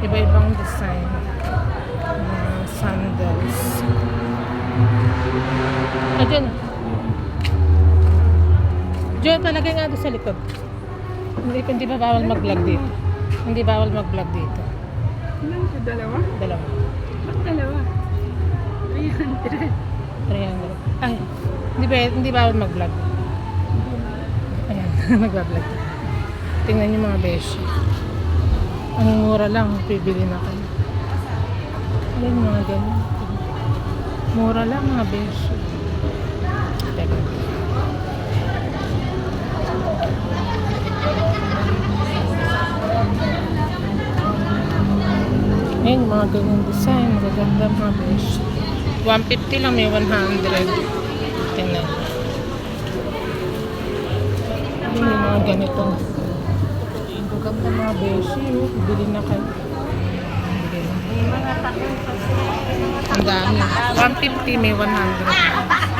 Iba-ibang design. Mga sandals. Ah, dyan. Joy, palagay nga doon sa likod. Hindi, hindi ba bawal mag-vlog dito? Hindi bawal mag-vlog dito. Ilan sa dalawa? Dalawa. Ba't dalawa? 300. 300. Ay, hindi ba, hindi bawal mag-vlog. Ayan, mag-vlog. Tingnan niyo mga beshi. Ang mura lang, pibili na kayo. Ayan mga ganyan. Mura lang mga beshi. Teka. Ayan, mga ganyan design. Magaganda mga beshi. 150 lang, may 100. Tingnan. Ayan mga ganito. Ang ganda mga beshi. oh. Bili na kayo. Na. Ang dami. 150, may 100.